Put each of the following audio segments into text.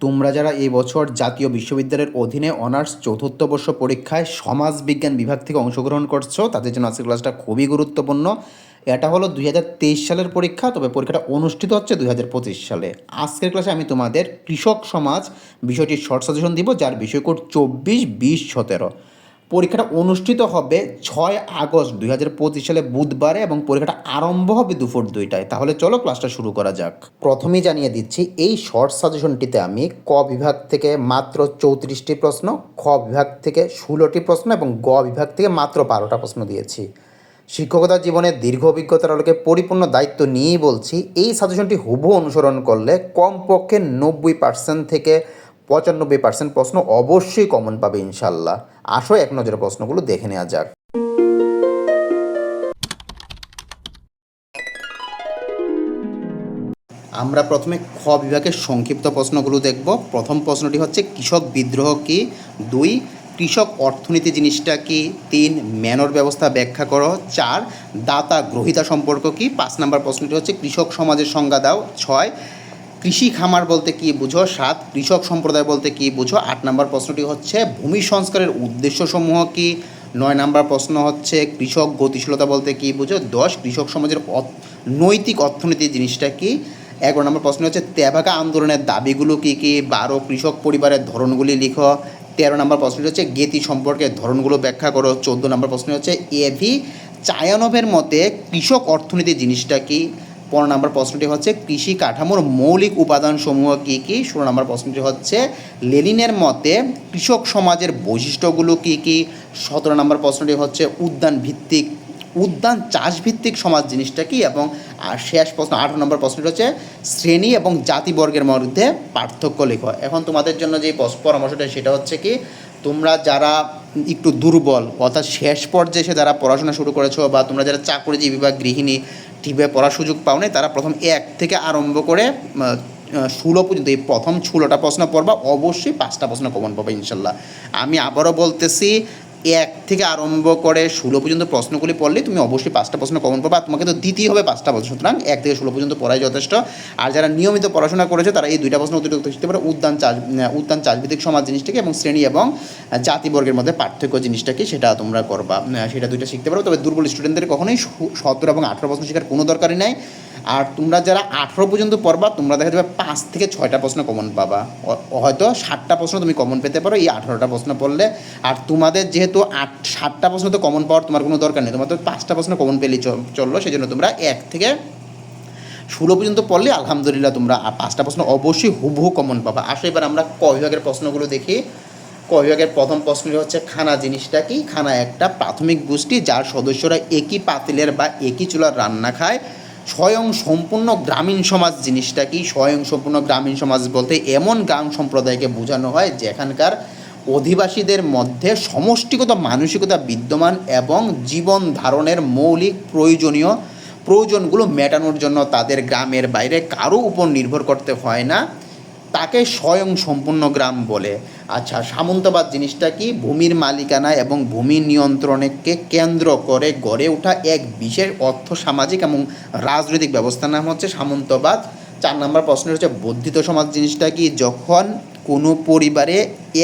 তোমরা যারা এই বছর জাতীয় বিশ্ববিদ্যালয়ের অধীনে অনার্স চতুর্থ বর্ষ পরীক্ষায় সমাজ বিজ্ঞান বিভাগ থেকে অংশগ্রহণ করছ, তাদের জন্য আজকের ক্লাসটা খুবই গুরুত্বপূর্ণ। এটা হলো দুই হাজার তেইশ সালের পরীক্ষা, তবে পরীক্ষাটা অনুষ্ঠিত হচ্ছে দুই হাজার পঁচিশ সালে। আজকের ক্লাসে আমি তোমাদের কৃষক সমাজ বিষয়টির শর্ট সাজেশন দিব, যার বিষয় কোড চব্বিশ, বিশ, সতেরো। পরীক্ষাটা অনুষ্ঠিত হবে ছয় আগস্ট দুই হাজার পঁচিশ সালে বুধবারে এবং পরীক্ষাটা আরম্ভ হবে দুপুর দুইটায়। তাহলে চলো ক্লাসটা শুরু করা যাক। প্রথমেই জানিয়ে দিচ্ছি, এই শর্ট সাজেশনটিতে আমি ক বিভাগ থেকে মাত্র চৌত্রিশটি প্রশ্ন, খ বিভাগ থেকে ষোলোটি প্রশ্ন এবং গ বিভাগ থেকে মাত্র বারোটা প্রশ্ন দিয়েছি। শিক্ষকতা জীবনের দীর্ঘ অভিজ্ঞতার আলোকে পরিপূর্ণ দায়িত্ব নিয়েই বলছি, এই সাজেশনটি হুবহু অনুসরণ করলে কমপক্ষে নব্বই পার্সেন্ট থেকে পঁচানব্বই পার্সেন্ট প্রশ্ন অবশ্যই কমন পাবে ইনশাল্লাহ। আসো এক নজরে প্রশ্নগুলো দেখে নেওয়া যাক। আমরা প্রথমে খ বিভাগের সংক্ষিপ্ত প্রশ্নগুলো দেখব। প্রথম প্রশ্নটি হচ্ছে, কৃষক বিদ্রোহ কি? দুই, কৃষক অর্থনীতি জিনিসটা কি? তিন, ম্যানর ব্যবস্থা ব্যাখ্যা করো। চার, দাতা গ্রহিতা সম্পর্ক কি? পাঁচ নাম্বার প্রশ্নটি হচ্ছে, কৃষক সমাজের সংজ্ঞা দাও। ছয় কৃষি খামার বলতে কি বুঝো? সাত, কৃষক সম্প্রদায় বলতে কি বুঝো? আট নম্বর প্রশ্নটি হচ্ছে, ভূমি সংস্কারের উদ্দেশ্যসমূহ কি? নয় নাম্বার প্রশ্ন হচ্ছে, কৃষক গতিশীলতা বলতে কি বুঝো? দশ, কৃষক সমাজের নৈতিক অর্থনীতি জিনিসটা কি? এগারো নম্বর প্রশ্ন হচ্ছে তেভাগা আন্দোলনের দাবিগুলো কি কি? বারো, কৃষক পরিবারের ধরনগুলি লিখো। তেরো নম্বর প্রশ্নটি হচ্ছে, গেতি সম্পর্কে ধরনগুলো ব্যাখ্যা করো। চোদ্দ নম্বর প্রশ্ন হচ্ছে এভি চায়ানভের মতে কৃষক অর্থনীতি জিনিসটা কি? পনেরো নম্বর প্রশ্নটি হচ্ছে, কৃষি কাঠামোর মৌলিক উপাদানসমূহ কী কী? ষোলো নম্বর প্রশ্নটি হচ্ছে, লেনিনের মতে কৃষক সমাজের বৈশিষ্ট্যগুলো কী কী? সতেরো নম্বর প্রশ্নটি হচ্ছে, উদ্যান ভিত্তিক, উদ্যান চাষভিত্তিক সমাজ জিনিসটা কি? এবং, আর শেষ প্রশ্ন, আঠারো নম্বর প্রশ্নটি হচ্ছে, শ্রেণি এবং জাতিবর্গের মধ্যে পার্থক্য লেখো। এখন তোমাদের জন্য যে পরামর্শটা, সেটা হচ্ছে কি, তোমরা যারা একটু দুর্বল, অর্থাৎ শেষ পর্যায়ে এসে যারা পড়াশোনা শুরু করেছ বা তোমরা যারা চাকরিজীবী বা গৃহিণী ঠিকভাবে পড়ার সুযোগ পাও নাই, তারা প্রথম এক থেকে আরম্ভ করে ষোলো পর্যন্ত, এই প্রথম ষোলোটা প্রশ্ন পড়বা, অবশ্যই পাঁচটা প্রশ্ন কমন পাবে ইনশাল্লাহ। আমি আবারও বলতেছি এক থেকে আরম্ভ করে ষোলো পর্যন্ত প্রশ্নগুলি পড়লে তুমি অবশ্যই পাঁচটা প্রশ্ন কমন পাবে। তোমাকে তো দিতেই হবে পাঁচটা প্রশ্ন। সুতরাং এক থেকে ষোলো পর্যন্ত পড়াই যথেষ্ট। আর যারা নিয়মিত পড়াশোনা করেছে, তারা এই দুইটা প্রশ্ন অতিরিক্ত শিখতে পারে উদ্যান চাষ উদ্যান চাষভিত্তিক সমাজ জিনিসটাকে এবং শ্রেণি এবং জাতিবর্গের মধ্যে পার্থক্য জিনিসটাকে সেটা তোমরা করবা। সেটা দুইটা শিখতে পারো। তবে দুর্বল স্টুডেন্টদের কখনোই সতেরো এবং আঠেরো প্রশ্ন শেখার কোনো দরকারই নাই। আর তোমরা যারা আঠেরো পর্যন্ত পড়বা, তোমরা দেখা যাবে পাঁচ থেকে ছয়টা প্রশ্ন কমন পাবা। হয়তো ষাটটা প্রশ্ন তুমি কমন পেতে পারো। এই আঠারোটা প্রশ্ন পড়লে আর তোমাদের যেহেতু আট, সাতটা প্রশ্ন তো কমন পাওয়ার তোমার কোনো দরকার নেই। তোমার তো পাঁচটা প্রশ্ন কমন পেলে চলল সেই জন্য তোমরা এক থেকে ষোলো পর্যন্ত পড়লে আলহামদুলিল্লাহ তোমরা পাঁচটা প্রশ্ন অবশ্যই হুবহু কমন পাবা। আসো এবার আমরা ক বিভাগের প্রশ্নগুলো দেখি। ক বিভাগের প্রথম প্রশ্নটি হচ্ছে, খানা জিনিসটা কি? খানা একটা প্রাথমিক গোষ্ঠী যার সদস্যরা একই পাতিলের বা একই চুলার রান্না খায়। স্বয়ং সম্পূর্ণ গ্রামীণ সমাজ জিনিসটা কি? স্বয়ং সম্পূর্ণ গ্রামীণ সমাজ বলতে এমন গ্রাম সম্প্রদায়কে বোঝানো হয় যেখানকার অধিবাসীদের মধ্যে সমষ্টিগত মানসিকতা বিদ্যমান এবং জীবন ধারণের মৌলিক প্রয়োজনীয় প্রয়োজনগুলো মেটানোর জন্য তাদের গ্রামের বাইরে কারও উপর নির্ভর করতে হয় না। তাকে স্বয়ং সম্পূর্ণ গ্রাম বলে। আচ্ছা সামন্তবাদ জিনিসটা কি? ভূমির মালিকানা এবং ভূমি নিয়ন্ত্রণকে কেন্দ্র করে গড়ে ওঠা এক বিশেষ অর্থ সামাজিক এবং রাজনৈতিক ব্যবস্থার নাম হচ্ছে সামন্তবাদ। চার নম্বর প্রশ্ন হচ্ছে, বর্ধিত সমাজ জিনিসটা কি? যখন কোনো পরিবারে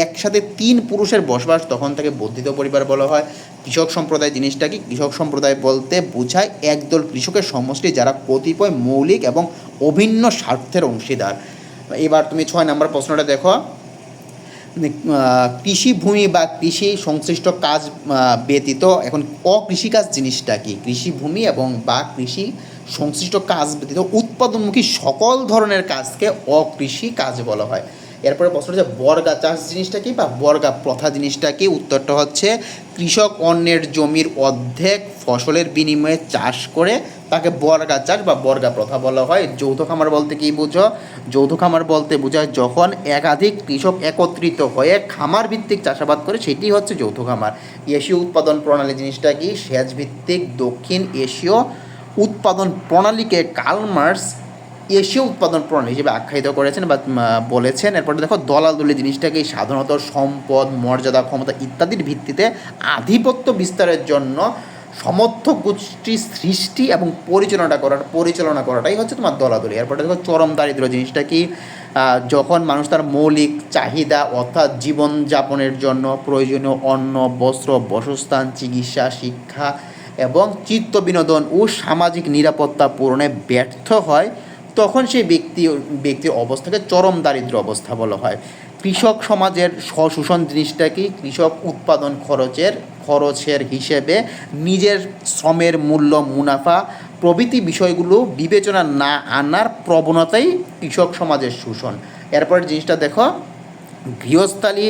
একসাথে তিন পুরুষের বসবাস তখন তাকে বর্ধিত পরিবার বলা হয়। কৃষক সম্প্রদায় জিনিসটা কি কৃষক সম্প্রদায় বলতে বোঝায় একদল কৃষকের সমষ্টি যারা কতিপয় মৌলিক এবং অভিন্ন স্বার্থের অংশীদার। এবার তুমি ছয় নম্বর প্রশ্নটা দেখো। মানে, কৃষিভূমি বা কৃষি সংশ্লিষ্ট কাজ ব্যতীত এখন অকৃষিকাজ জিনিসটা কি? কৃষিভূমি এবং বা কৃষি সংশ্লিষ্ট কাজ ব্যতীত উৎপাদনমুখী সকল ধরনের কাজকে অকৃষি কাজ বলা হয়। এরপরে প্রশ্ন হচ্ছে, বর্গা চাষ জিনিসটা কি বা বর্গা প্রথা জিনিসটা কি? উত্তরটা হচ্ছে, কৃষক অন্যের জমির অর্ধেক ফসলের বিনিময়ে চাষ করে তাকে বর্গা চাষ বা বর্গা প্রথা বলা হয়। যৌথ খামার বলতে কি বুঝো? যৌথ খামার বলতে বোঝায়, যখন একাধিক কৃষক একত্রিত হয়ে খামার ভিত্তিক চাষাবাদ করে, সেটি হচ্ছে যৌথ খামার। এশীয় উৎপাদন প্রণালী জিনিসটা কি? সেচ ভিত্তিক দক্ষিণ এশীয় উৎপাদন প্রণালীকে কালমার্স এশীয় উৎপাদন প্রণালী হিসেবে আখ্যায়িত করেছেন বা বলেছেন। এরপরে দেখো দলাদলি জিনিসটাকে সাধারণত সম্পদ, মর্যাদা, ক্ষমতা ইত্যাদির ভিত্তিতে আধিপত্য বিস্তারের জন্য সমর্থক গোষ্ঠী সৃষ্টি এবং পরিচালনা করার, পরিচালনা করাটাই হচ্ছে তোমার দলাদলি। এরপরে দেখো, চরম দারিদ্র জিনিসটা কি? যখন মানুষ তার মৌলিক চাহিদা অর্থাৎ জীবনযাপনের জন্য প্রয়োজনীয় অন্ন, বস্ত্র, বসস্থান, চিকিৎসা, শিক্ষা এবং চিত্ত বিনোদন ও সামাজিক নিরাপত্তা পূরণে ব্যর্থ হয় তখন সেই ব্যক্তি, ব্যক্তির অবস্থাকে চরম দারিদ্র অবস্থা বলা হয়। কৃষক সমাজের স্বশোষণ জিনিসটা কি কৃষক উৎপাদন খরচের খরচের হিসেবে নিজের শ্রমের মূল্য মুনাফা প্রভৃতি বিষয়গুলো বিবেচনা না আনার প্রবণতাই কৃষক সমাজের শোষণ। এরপরের জিনিসটা দেখো, গৃহস্থালী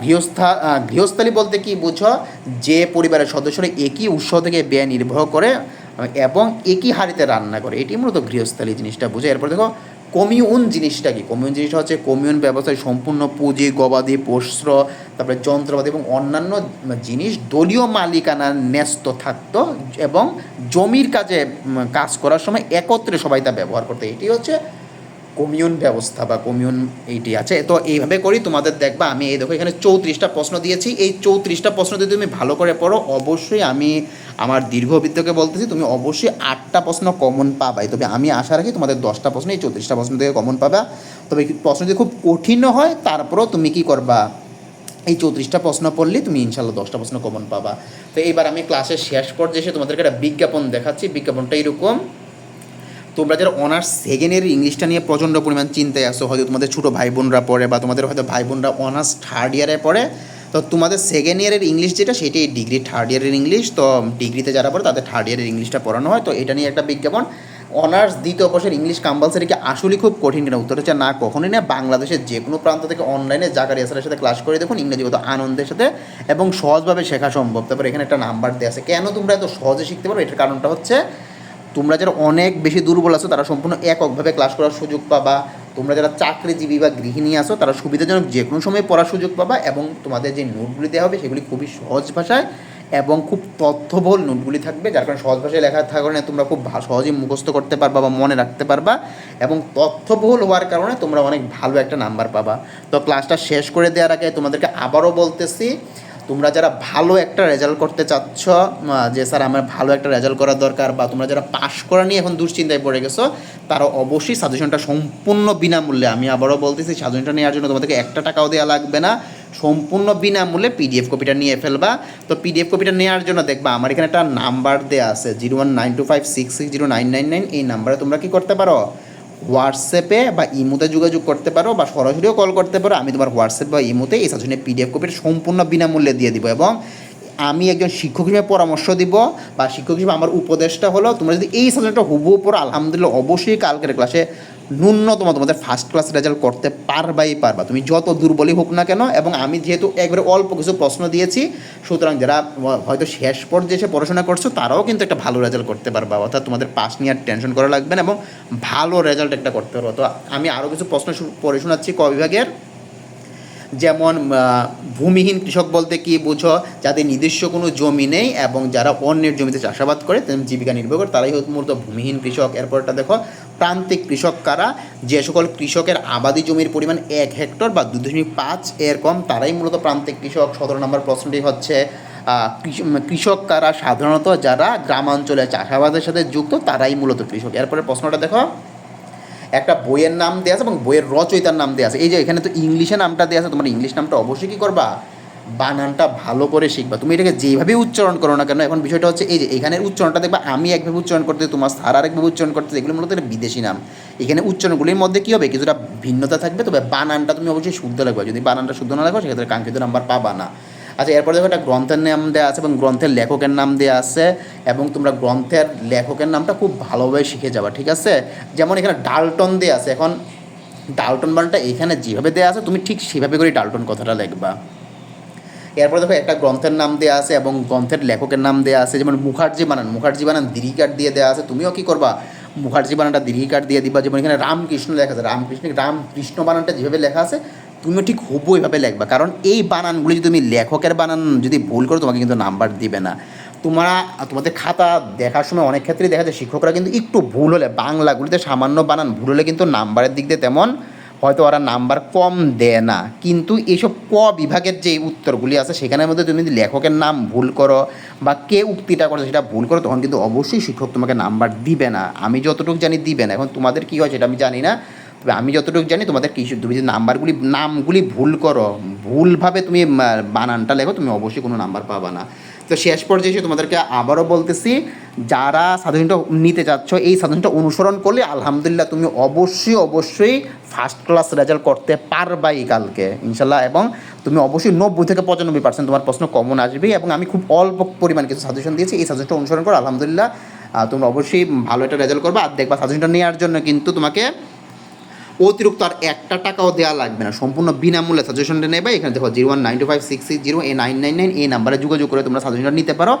গৃহস্থা গৃহস্থালী বলতে কি বুঝো? যে পরিবারের সদস্যরা একই উৎস থেকে ব্যয় নির্বাহ করে এবং একই হাড়িতে রান্না করে। এটি মূলত গৃহস্থালী জিনিসটা বুঝে এরপর দেখো, কমিউন জিনিসটা কি? কমিউন জিনিসটা হচ্ছে কমিউন ব্যবস্থায় সম্পূর্ণ পুঁজি, গবাদি, পোষ্য, তারপরে যন্ত্রপাতি এবং অন্যান্য জিনিস দলীয় মালিকানা ন্যস্ত থাকতো এবং জমির কাজে কাজ করার সময় একত্রে সবাই তা ব্যবহার করতো। এটি হচ্ছে কমিউন ব্যবস্থা বা কমিউন এইটি আছে। তো এইভাবে করি তোমাদের দেখবা, আমি এই দেখো এখানে চৌত্রিশটা প্রশ্ন দিয়েছি। এই চৌত্রিশটা প্রশ্ন যদি তুমি ভালো করে পড়ো, অবশ্যই আমি আমার দীর্ঘ অভিজ্ঞকে বলতেছি, তুমি অবশ্যই আটটা প্রশ্ন কমন পাবাই তবে আমি আশা রাখি তোমাদের দশটা প্রশ্ন, এই চৌত্রিশটা প্রশ্ন থেকে কমন পাবা। তবে প্রশ্ন যদি খুব কঠিনও হয়, তারপরেও তুমি কি করবা? এই চৌত্রিশটা প্রশ্ন পড়লে তুমি ইনশাল্লাহ দশটা প্রশ্ন কমন পাবা। তো এইবার আমি ক্লাসের শেষ পর্যায়ে এসে তোমাদেরকে একটা বিজ্ঞাপন দেখাচ্ছি। বিজ্ঞাপনটা এরকম তোমরা যারা অনার্স সেকেন্ড ইয়ার ইংলিশটা নিয়ে প্রচণ্ড পরিমাণ চিন্তায় আসো হয়তো তোমাদের ছোটো ভাই বোনরা পড়ে বা তোমাদের হয়তো ভাই বোনরা অনার্স থার্ড ইয়ারে পড়ে, তো তোমাদের সেকেন্ড ইয়ারের ইংলিশ যেটা সেটাই ডিগ্রি থার্ড ইয়ারের ইংলিশ, তো ডিগ্রিতে যারা পড়ে তাদের থার্ড ইয়ারের ইংলিশটা পড়ানো হয়, তো এটা নিয়ে একটা বিজ্ঞাপন। অনার্স দ্বিতীয় বর্ষের ইংলিশ কম্পালসারি কি আসলেই খুব কঠিন কিনা? উত্তর হচ্ছে না, কখনোই না, বাংলাদেশের যে কোনো প্রান্ত থেকে অনলাইনে জাকারি আসারের সাথে ক্লাস করে দেখুন, ইংরেজি কত আনন্দের সাথে এবং সহজভাবে শেখা সম্ভব। তারপর এখানে একটা নাম্বার দেওয়া আছে। কেন তোমরা এত সহজে শিখতে পারো এটার কারণটা হচ্ছে তোমরা যারা অনেক বেশি দুর্বল আছো, তারা সম্পূর্ণ এককভাবে ক্লাস করার সুযোগ পাবা। তোমরা যারা চাকরিজীবী বা গৃহিণী আসো তারা সুবিধাজনক যে কোনো সময় পড়ার সুযোগ পাবা এবং তোমাদের যে নোটগুলি দেওয়া হবে, সেগুলি খুবই সহজ ভাষায় এবং খুব তথ্যবহুল নোটগুলি থাকবে, যার কারণে সহজ ভাষায় লেখা থাকার কারণে তোমরা খুব সহজেই মুখস্থ করতে পারবা বা মনে রাখতে পারবা এবং তথ্যবহুল হওয়ার কারণে তোমরা অনেক ভালো একটা নাম্বার পাবা। তো ক্লাসটা শেষ করে দেওয়ার আগে তোমাদেরকে আবারও বলতেছি তোমরা যারা ভালো একটা রেজাল্ট করতে চাচ্ছ যে স্যার আমার ভালো একটা রেজাল্ট করার দরকার, বা তোমরা যারা পাশ করা নিয়ে এখন দুশ্চিন্তায় পড়ে গেছো, তারা অবশ্যই সাজেশনটা সম্পূর্ণ বিনামূল্যে, আমি আবারও বলতেছি সাজেশনটা নেওয়ার জন্য তোমাদেরকে একটা টাকাও দেওয়া লাগবে না, সম্পূর্ণ বিনামূল্যে পিডিএফ কপিটা নিয়ে ফেলবা। তো পিডিএফ কপিটা নেওয়ার জন্য দেখবা, আমার এখানে একটা নাম্বার দেওয়া আছে zero one nine two five six six zero nine nine nine এই নাম্বারে তোমরা কি করতে পারো? হোয়াটসঅ্যাপে বা ইমোতে যোগাযোগ করতে পারো বা সরাসরিও কল করতে পারো। আমি তোমার হোয়াটসঅ্যাপ বা ইমোতে এই সাজনে পিডিএফ কপিটা সম্পূর্ণ বিনামূল্যে দিয়ে দিব এবং আমি একজন শিক্ষক হিসেবে পরামর্শ দিব বা শিক্ষক হিসেবে আমার উপদেশটা হলো, তোমরা যদি এই সাবজেক্টটা হুবহু পড়ো, আলহামদুলিল্লাহ অবশ্যই কালকের ক্লাসে ন্যূনতম তোমাদের ফার্স্ট ক্লাস রেজাল্ট করতে পারবাই পারবা। তুমি যত দুর্বলই হোক না কেন এবং আমি যেহেতু একবারে অল্প কিছু প্রশ্ন দিয়েছি, সুতরাং যারা হয়তো শেষ পর্যায়ে এসে পড়াশোনা করছ, তারাও কিন্তু একটা ভালো রেজাল্ট করতে পারবা। অর্থাৎ তোমাদের পাস নিয়ে আর টেনশন করা লাগবে না এবং ভালো রেজাল্ট একটা করতে পারব। তো আমি আরও কিছু প্রশ্ন পড়ে শোনাচ্ছি ক বিভাগের। যেমন ভূমিহীন কৃষক বলতে কি বুঝো? যাদের নিজস্ব কোনো জমি নেই এবং যারা অন্যের জমিতে চাষাবাদ করে জীবিকা নির্ভর করে, তারাই হচ্ছে মূলত ভূমিহীন কৃষক। এরপরটা দেখো প্রান্তিক কৃষক কারা যে সকল কৃষকের আবাদি জমির পরিমাণ এক হেক্টর বা দু দশমিক পাঁচ এর কম, তারাই মূলত প্রান্তিক কৃষক। সতেরো নম্বর প্রশ্নটি হচ্ছে কৃষক কারা সাধারণত যারা গ্রামাঞ্চলে চাষাবাদের সাথে যুক্ত, তারাই মূলত কৃষক। এরপরে প্রশ্নটা দেখো, একটা বইয়ের নাম দেওয়া আছে এবং বইয়ের রচয়িতার নাম দেওয়া আছে। এই যে এখানে তো ইংলিশে নামটা দেওয়া আছে, তোমার ইংলিশ নামটা অবশ্যই কী করবা? বানানটা ভালো করে শিখবা। তুমি এটাকে যেভাবে উচ্চারণ করো না কেন, এখন বিষয়টা হচ্ছে এই যে এখানের উচ্চারণটা দেখবা, আমি একভাবে উচ্চারণ করতে, তোমার স্যার আরেকভাবে উচ্চারণ করতে, এগুলো মূলত বিদেশি নাম। এখানে উচ্চারণগুলির মধ্যে কী হবে? কিছুটা ভিন্নতা থাকবে, তবে বানানটা তুমি অবশ্যই শুদ্ধ লাগবে যদি বানানটা শুদ্ধ না লাগবে সেক্ষেত্রে কাঙ্ক্ষিত নাম্বার পাবা না। আচ্ছা এরপরে দেখো একটা গ্রন্থের নাম দেওয়া আছে এবং গ্রন্থের লেখকের নাম দেওয়া আছে এবং তোমরা গ্রন্থের লেখকের নামটা খুব ভালোভাবে শিখে যাবা, ঠিক আছে? যেমন এখানে ডালটন দেওয়া আছে। এখন ডালটন বানটা এখানে যেভাবে দেওয়া আছে, তুমি ঠিক সেভাবে করে ডালটন কথাটা লিখবা। এরপর দেখো একটা গ্রন্থের নাম দেওয়া আছে এবং গ্রন্থের লেখকের নাম দেওয়া আছে, যেমন মুখার্জি বানান। মুখার্জি বানান দীর্ঘিকার দিয়ে দেওয়া আছে। তুমিও কি করবা? মুখার্জি বানানটা দীর্ঘিকার দিয়ে দিবা। যেমন এখানে রামকৃষ্ণ লেখা আছে। রামকৃষ্ণ রামকৃষ্ণ বানানটা যেভাবে লেখা আছে, তুমিও ঠিক হুবু এইভাবে লিখবা। কারণ এই বানানগুলি যদি তুমি লেখকের বানান যদি ভুল করো, তোমাকে কিন্তু নাম্বার দিবে না। তোমরা, তোমাদের খাতা দেখার সময় অনেক ক্ষেত্রেই দেখা যায়, শিক্ষকরা কিন্তু একটু ভুল হলে, বাংলাগুলিতে সামান্য বানান ভুল হলে কিন্তু নাম্বারের দিক দিয়ে তেমন হয়তো ওরা নাম্বার কম দেয় না। কিন্তু এইসব ক বিভাগের যে উত্তরগুলি আছে, সেখানের মধ্যে তুমি যদি লেখকের নাম ভুল করো বা কে উক্তিটা করো সেটা ভুল করো, তখন কিন্তু অবশ্যই শিক্ষক তোমাকে নাম্বার দিবে না। আমি যতটুকু জানি দিবে না। এখন তোমাদের কী হয় সেটা আমি জানি না। আমি যতটুকু জানি, তোমাদের কি তুমি যদি নাম্বারগুলি, নামগুলি ভুল করো, ভুলভাবে তুমি বানানটা লেখো, তুমি অবশ্যই কোনো নাম্বার পাবা না। তো শেষ পর্যায়ে এসে তোমাদেরকে আবারও বলতেছি, যারা সাধারণটা নিতে চাচ্ছ এই সাধারণটা অনুসরণ করলে, আলহামদুলিল্লাহ, তুমি অবশ্যই অবশ্যই ফার্স্ট ক্লাস রেজাল্ট করতে পারবাই কালকে, ইনশাল্লাহ, এবং তুমি অবশ্যই নব্বই থেকে পঁচানব্বই পার্সেন্ট তোমার প্রশ্ন কমন আসবে এবং আমি খুব অল্প পরিমাণ কিছু সাজেশন দিয়েছি, এই সাজেশনটা অনুসরণ করো, আলহামদুলিল্লাহ তোমরা অবশ্যই ভালো একটা রেজাল্ট করবে, আর দেখবা সাজেশনটা নেওয়ার জন্য কিন্তু তোমাকে অতিরিক্ত আর একটা টাকাও দেওয়া লাগবে না। সম্পূর্ণ বিনামূল্যে সাজেশনটা নেবে। এখানে দেখো zero one nine two five six six zero এ নাইন নাইন নাইন এই নাম্বারে যোগাযোগ করে তোমরা সাজেশনটা নিতে পারো।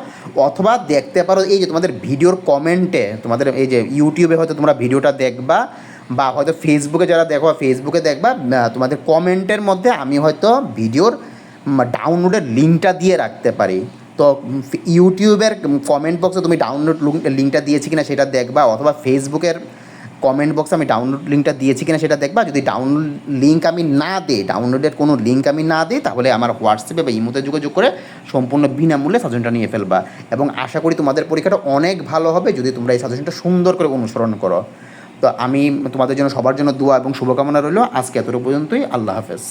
অথবা দেখতে পারো এই যে তোমাদের ভিডিওর কমেন্টে তোমাদের এই যে ইউটিউবে হয়তো তোমরা ভিডিওটা দেখবা, বা হয়তো ফেসবুকে যারা দেখো ফেসবুকে দেখবা তোমাদের কমেন্টের মধ্যে আমি হয়তো ভিডিওর ডাউনলোডের লিঙ্কটা দিয়ে রাখতে পারি। তো ইউটিউবের কমেন্ট বক্সে তুমি ডাউনলোড লিঙ্কটা দিয়েছি কিনা সেটা দেখবা, অথবা ফেসবুকের কমেন্ট বক্সে আমি ডাউনলোড লিঙ্কটা দিয়েছি কিনা সেটা দেখবা। যদি ডাউনলোড লিঙ্ক আমি না দিই ডাউনলোডের কোনো লিঙ্ক আমি না দিই, তাহলে আমার হোয়াটসঅ্যাপে বা ইমোতে যোগাযোগ করে সম্পূর্ণ বিনামূল্যে সাজেশনটা নিয়ে ফেলবা। এবং আশা করি তোমাদের পরীক্ষাটা অনেক ভালো হবে যদি তোমরা এই সাজেশনটা সুন্দর করে অনুসরণ করো। তো আমি তোমাদের জন্য সবার জন্য দোয়া এবং শুভকামনা রইল। আজকে এতটুকু পর্যন্তই। আল্লাহ হাফেজ।